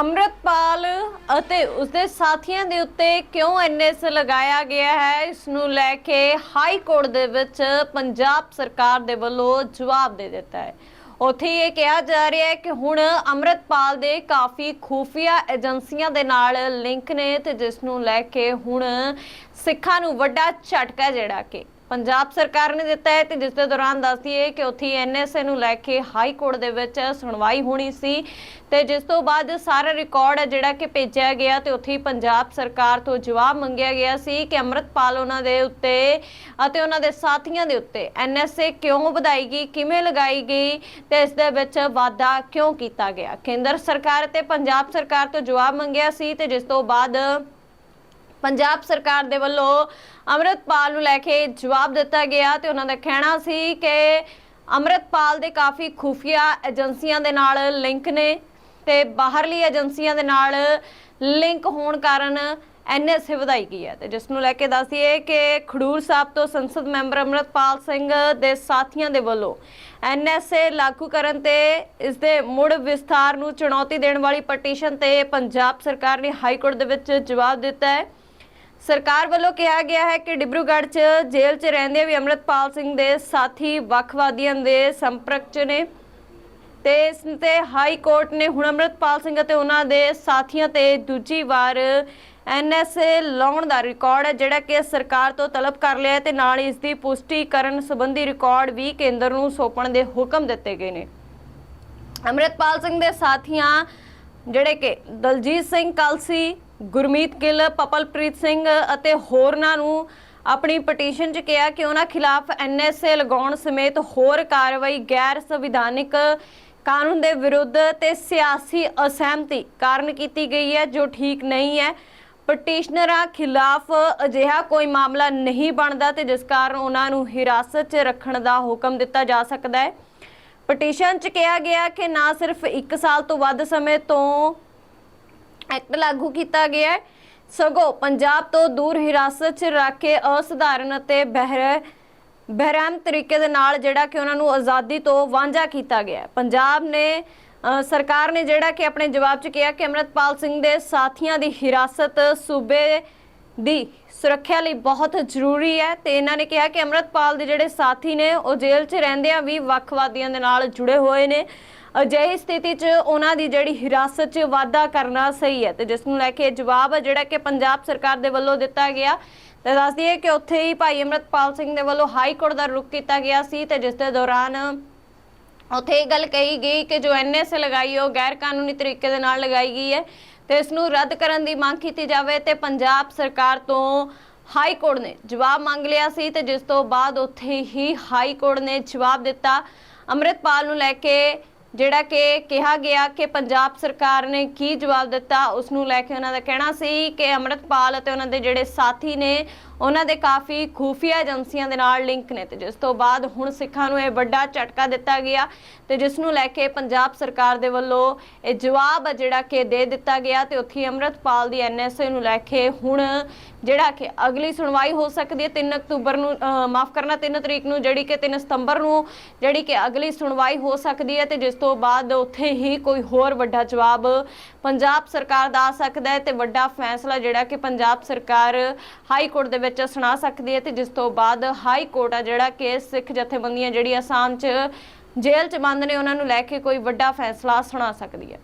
ਅੰਮ੍ਰਿਤਪਾਲ ਅਤੇ ਉਸਦੇ ਸਾਥੀਆਂ ਦੇ ਉੱਤੇ ਕਿਉਂ ਐਨਐਸ ਲਗਾਇਆ ਗਿਆ ਹੈ? ਇਸ ਨੂੰ ਲੈ ਕੇ ਹਾਈ ਕੋਰਟ ਦੇ ਵਿੱਚ ਪੰਜਾਬ ਸਰਕਾਰ ਦੇ ਵੱਲੋਂ ਜਵਾਬ ਦੇ ਦਿੱਤਾ ਹੈ। ਉੱਥੇ ਇਹ ਕਿਹਾ ਜਾ ਰਿਹਾ ਹੈ ਕਿ ਹੁਣ ਅੰਮ੍ਰਿਤਪਾਲ ਦੇ ਕਾਫੀ ਖੂਫੀਆ ਏਜੰਸੀਆਂ ਦੇ ਨਾਲ ਲਿੰਕ ਨੇ ਤੇ ਜਿਸ ਨੂੰ ਲੈ ਕੇ ਹੁਣ ਸਿੱਖਾਂ ਨੂੰ ਵੱਡਾ ਝਟਕਾ ਜਿਹੜਾ ਕਿ ਪੰਜਾਬ ਸਰਕਾਰ ਨੇ ਦਿੱਤਾ ਹੈ ਤੇ ਜਿਸ ਦੇ ਦੌਰਾਨ ਦੱਸਦੀ ਹੈ ਕਿ ਉੱਥੇ ਐਨਐਸਏ ਨੂੰ ਲੈ ਕੇ ਹਾਈ ਕੋਰਟ ਦੇ ਵਿੱਚ ਸੁਣਵਾਈ ਹੋਣੀ ਸੀ ਤੇ ਜਿਸ ਤੋਂ ਬਾਅਦ ਸਾਰਾ ਰਿਕਾਰਡ ਹੈ ਜਿਹੜਾ ਕਿ ਭੇਜਿਆ ਗਿਆ ਤੇ ਉੱਥੇ ਪੰਜਾਬ ਸਰਕਾਰ ਤੋਂ ਜਵਾਬ ਮੰਗਿਆ ਗਿਆ ਸੀ ਕਿ ਅੰਮ੍ਰਿਤਪਾਲ ਉਹਨਾਂ ਦੇ ਉੱਤੇ ਅਤੇ ਉਹਨਾਂ ਦੇ ਸਾਥੀਆਂ ਦੇ ਉੱਤੇ ਐਨਐਸਏ ਕਿਉਂ ਵਧਾਈ ਗਈ, ਕਿਵੇਂ ਲਗਾਈ ਗਈ ਤੇ ਇਸ ਦੇ ਵਿੱਚ ਵਾਧਾ ਕਿਉਂ ਕੀਤਾ ਗਿਆ? ਕੇਂਦਰ ਸਰਕਾਰ ਤੇ ਪੰਜਾਬ ਸਰਕਾਰ ਤੋਂ ਜਵਾਬ ਮੰਗਿਆ ਸੀ ਤੇ ਜਿਸ ਤੋਂ ਬਾਅਦ ਪੰਜਾਬ ਸਰਕਾਰ ਦੇ ਵੱਲੋਂ ਅੰਮ੍ਰਿਤਪਾਲ ਨੂੰ ਲੈ ਕੇ ਜਵਾਬ ਦਿੱਤਾ ਗਿਆ ਤੇ ਉਹਨਾਂ ਦਾ ਕਹਿਣਾ ਸੀ ਕਿ ਅੰਮ੍ਰਿਤਪਾਲ ਦੇ ਕਾਫੀ ਖੁਫੀਆ ਏਜੰਸੀਆਂ ਦੇ ਨਾਲ ਲਿੰਕ ਨੇ ਤੇ ਬਾਹਰਲੀ ਏਜੰਸੀਆਂ ਦੇ ਨਾਲ ਲਿੰਕ ਹੋਣ ਕਾਰਨ ਐਨਐਸਏ ਵਧਾਈ ਗਈ ਹੈ ਤੇ ਜਿਸ ਨੂੰ ਲੈ ਕੇ ਦੱਸੀਏ ਕਿ ਖਡੂਰ ਸਾਹਿਬ ਤੋਂ ਸੰਸਦ ਮੈਂਬਰ ਅੰਮ੍ਰਿਤਪਾਲ ਸਿੰਘ ਦੇ ਸਾਥੀਆਂ ਦੇ ਵੱਲੋਂ ਐਨਐਸਏ ਲਾਗੂ ਕਰਨ ਤੇ ਇਸ ਦੇ ਮੁੜ ਵਿਸਥਾਰ ਨੂੰ ਚੁਣੌਤੀ ਦੇਣ ਵਾਲੀ ਪਟੀਸ਼ਨ ਤੇ ਪੰਜਾਬ ਸਰਕਾਰ ਨੇ ਹਾਈ ਕੋਰਟ ਦੇ ਵਿੱਚ ਜਵਾਬ ਦਿੱਤਾ ਹੈ। ਸਰਕਾਰ ਵੱਲੋਂ ਕਿਹਾ ਗਿਆ ਹੈ ਕਿ ਡਿਬਰੂਗੜ੍ਹ 'ਚ ਜੇਲ੍ਹ 'ਚ ਰਹਿੰਦੇ ਵੀ ਅੰਮ੍ਰਿਤਪਾਲ ਸਿੰਘ ਦੇ ਸਾਥੀ ਵੱਖਵਾਦੀਆਂ ਦੇ ਸੰਪਰਕ 'ਚ ਨੇ। ਤੇ ਇਸ ਤੇ ਹਾਈ ਕੋਰਟ ਨੇ ਹੁਣ ਅੰਮ੍ਰਿਤਪਾਲ ਸਿੰਘ ਅਤੇ ਉਹਨਾਂ ਦੇ ਸਾਥੀਆਂ ਤੇ ਦੂਜੀ ਵਾਰ ਐਨਐਸਏ ਲਾਉਣ ਦਾ ਰਿਕਾਰਡ ਹੈ, ਜਿਹੜਾ ਕਿ ਸਰਕਾਰ ਤੋਂ ਤਲਬ ਕਰ ਲਿਆ ਹੈ ਤੇ ਨਾਲ ਇਸ ਦੀ ਪੁਸ਼ਟੀ ਕਰਨ ਸੰਬੰਧੀ ਰਿਕਾਰਡ ਵੀ ਕੇਂਦਰ ਨੂੰ ਸੌਂਪਣ ਦੇ ਹੁਕਮ ਦਿੱਤੇ ਗਏ ਨੇ। ਅੰਮ੍ਰਿਤਪਾਲ ਸਿੰਘ ਦੇ ਸਾਥੀਆਂ, ਜਿਹੜੇ ਕਿ ਦਲਜੀਤ ਸਿੰਘ ਕਲਸੀ ਗੁਰਮੀਤ ਗਿੱਲ, ਪਪਲਪ੍ਰੀਤ ਸਿੰਘ ਅਤੇ ਹੋਰਨਾਂ ਨੂੰ ਆਪਣੀ ਪਟੀਸ਼ਨ 'ਚ ਕਿਹਾ ਕਿ ਉਹਨਾਂ ਖਿਲਾਫ ਐਨਐਸਏ ਲਗਾਉਣ ਸਮੇਤ ਹੋਰ ਕਾਰਵਾਈ ਗੈਰ ਸੰਵਿਧਾਨਿਕ ਕਾਨੂੰਨ ਦੇ ਵਿਰੁੱਧ ਤੇ ਸਿਆਸੀ ਅਸਹਿਮਤੀ ਕਾਰਨ ਕੀਤੀ ਗਈ ਹੈ, ਜੋ ਠੀਕ ਨਹੀਂ ਹੈ। ਪਟੀਸ਼ਨਰਾਂ ਖਿਲਾਫ ਅਜਿਹਾ ਕੋਈ ਮਾਮਲਾ ਨਹੀਂ ਬਣਦਾ ਤੇ ਜਿਸ ਕਾਰਨ ਉਹਨਾਂ ਨੂੰ ਹਿਰਾਸਤ 'ਚ ਰੱਖਣ ਦਾ ਹੁਕਮ ਦਿੱਤਾ ਜਾ ਸਕਦਾ ਹੈ। ਪਟੀਸ਼ਨ 'ਚ ਕਿਹਾ ਗਿਆ ਕਿ ਨਾ ਸਿਰਫ 1 ਸਾਲ ਤੋਂ ਵੱਧ ਸਮੇਂ ਤੋਂ ਐਕਟ ਲਾਗੂ ਕੀਤਾ ਗਿਆ ਹੈ। ਸਗੋਂ ਪੰਜਾਬ ਤੋਂ ਦੂਰ ਹਿਰਾਸਤ 'ਚ ਰੱਖ ਕੇ ਅਸਧਾਰਨ ਅਤੇ ਬਹਿਰ, ਬਹਿਰਾਮ ਤਰੀਕੇ ਦੇ ਨਾਲ ਜਿਹੜਾ ਕਿ ਉਹਨਾਂ ਨੂੰ ਆਜ਼ਾਦੀ ਤੋਂ ਵਾਂਝਾ ਕੀਤਾ ਗਿਆ ਪੰਜਾਬ ਨੇ ਸਰਕਾਰ ਨੇ ਜਿਹੜਾ ਕਿ ਆਪਣੇ ਜਵਾਬ 'ਚ ਕਿਹਾ ਕਿ ਅਮਰਤਪਾਲ ਸਿੰਘ ਦੇ ਸਾਥੀਆਂ ਦੀ ਹਿਰਾਸਤ ਸੂਬੇ ਦੀ ਸੁਰੱਖਿਆ ਲਈ ਬਹੁਤ ਜ਼ਰੂਰੀ ਹੈ ਤੇ ਇਹਨਾਂ ਨੇ ਕਿਹਾ ਕਿ ਅਮਰਤਪਾਲ ਦੇ ਜਿਹੜੇ ਸਾਥੀ ਨੇ ਉਹ ਜੇਲ੍ਹ 'ਚ ਰਹਿੰਦਿਆਂ ਵੀ ਵੱਖਵਾਦੀਆਂ ਦੇ ਨਾਲ ਜੁੜੇ ਹੋਏ ਨੇ। ਅਜਿਹੀ ਸਥਿਤੀ 'ਚ ਉਹਨਾਂ ਦੀ ਜਿਹੜੀ ਹਿਰਾਸਤ 'ਚ ਵਾਧਾ ਕਰਨਾ ਸਹੀ ਹੈ ਤੇ ਜਿਸ ਨੂੰ ਲੈ ਕੇ ਜਵਾਬ ਹੈ ਜਿਹੜਾ ਕਿ ਪੰਜਾਬ ਸਰਕਾਰ ਦੇ ਵੱਲੋਂ ਦਿੱਤਾ ਗਿਆ ਤੇ ਦੱਸ ਦਈਏ ਕਿ ਉੱਥੇ ਹੀ ਭਾਈ ਅਮਰਤਪਾਲ ਸਿੰਘ ਦੇ ਵੱਲੋਂ ਹਾਈ ਕੋਰਟ ਦਾ ਰੁਖ ਕੀਤਾ ਗਿਆ ਸੀ ਤੇ ਜਿਸ ਦੇ ਦੌਰਾਨ ਉੱਥੇ ਇਹ ਗੱਲ ਕਹੀ ਗਈ ਕਿ ਜੋ ਐਨਐਸਏ ਲਗਾਈ ਉਹ ਗੈਰ ਕਾਨੂੰਨੀ ਤਰੀਕੇ ਦੇ ਨਾਲ ਲਗਾਈ ਗਈ ਹੈ ਤੇ ਇਸ ਨੂੰ ਰੱਦ ਕਰਨ ਦੀ ਮੰਗ ਕੀਤੀ ਜਾਵੇ ਤੇ ਪੰਜਾਬ ਸਰਕਾਰ ਤੋਂ ਹਾਈ ਕੋਰਟ ਨੇ ਜਵਾਬ ਮੰਗ ਲਿਆ ਸੀ ਤੇ ਜਿਸ ਤੋਂ ਬਾਅਦ ਉੱਥੇ ਹੀ ਹਾਈ ਕੋਰਟ ਨੇ ਜਵਾਬ ਦਿੱਤਾ। ਅੰਮ੍ਰਿਤਪਾਲ ਨੂੰ ਲੈ ਕੇ ਜਿਹੜਾ ਕਿ ਕਿਹਾ ਗਿਆ ਕਿ ਪੰਜਾਬ ਸਰਕਾਰ ਨੇ ਕੀ ਜਵਾਬ ਦਿੱਤਾ, ਉਸ ਨੂੰ ਲੈ ਕੇ ਉਹਨਾਂ ਦਾ ਕਹਿਣਾ ਸੀ ਕਿ ਅੰਮ੍ਰਿਤਪਾਲ ਅਤੇ ਉਹਨਾਂ ਦੇ ਜਿਹੜੇ ਸਾਥੀ ਨੇ ਉਹਨਾਂ ਦੇ ਕਾਫੀ ਖੂਫੀਆ ਏਜੰਸੀਆਂ ਦੇ ਨਾਲ ਲਿੰਕ ਨੇ ਤੇ ਜਿਸ ਤੋਂ ਬਾਅਦ ਹੁਣ ਸਿੱਖਾਂ ਨੂੰ ਇਹ ਵੱਡਾ ਝਟਕਾ ਦਿੱਤਾ ਗਿਆ ਤੇ ਜਿਸ ਨੂੰ ਲੈ ਕੇ ਪੰਜਾਬ ਸਰਕਾਰ ਦੇ ਵੱਲੋਂ ਇਹ ਜਵਾਬ ਜਿਹੜਾ ਕਿ ਦੇ ਦਿੱਤਾ ਗਿਆ ਤੇ ਉੱਥੇ ਹੀ ਅੰਮ੍ਰਿਤਪਾਲ ਦੀ ਐਨਐਸਏ ਨੂੰ ਲੈ ਕੇ ਹੁਣ ਜਿਹੜਾ ਕਿ ਅਗਲੀ ਸੁਣਵਾਈ ਹੋ ਸਕਦੀ ਹੈ। 3 ਅਕਤੂਬਰ ਨੂੰ ਮਾਫ ਕਰਨਾ 3 ਤਰੀਕ ਨੂੰ ਜਿਹੜੀ ਕਿ 3 ਸਤੰਬਰ ਨੂੰ ਜਿਹੜੀ ਕਿ ਅਗਲੀ ਸੁਣਵਾਈ ਹੋ ਸਕਦੀ ਹੈ ਤੇ ਜਿਸ ਤੋਂ ਬਾਅਦ ਉੱਥੇ ਹੀ ਕੋਈ ਹੋਰ ਵੱਡਾ ਜਵਾਬ ਪੰਜਾਬ ਸਰਕਾਰ ਦਾ ਆ ਸਕਦਾ ਹੈ ਤੇ ਵੱਡਾ ਫੈਸਲਾ ਜਿਹੜਾ ਕਿ ਪੰਜਾਬ ਸਰਕਾਰ ਹਾਈ ਕੋਰਟ ਦੇ ਵਿੱਚ ਸੁਣਾ ਸਕਦੀ ਹੈ ਤੇ ਜਿਸ ਤੋਂ ਬਾਅਦ ਹਾਈ ਕੋਰਟ ਆ ਜਿਹੜਾ ਕਿ ਸਿੱਖ ਜਥੇਬੰਦੀਆਂ ਜਿਹੜੀ ਅਸਾਮ 'ਚ ਜੇਲ੍ਹ 'ਚ ਬੰਦ ਨੇ, ਉਹਨਾਂ ਨੂੰ ਲੈ ਕੇ ਕੋਈ ਵੱਡਾ ਫੈਸਲਾ ਸੁਣਾ ਸਕਦੀ ਹੈ।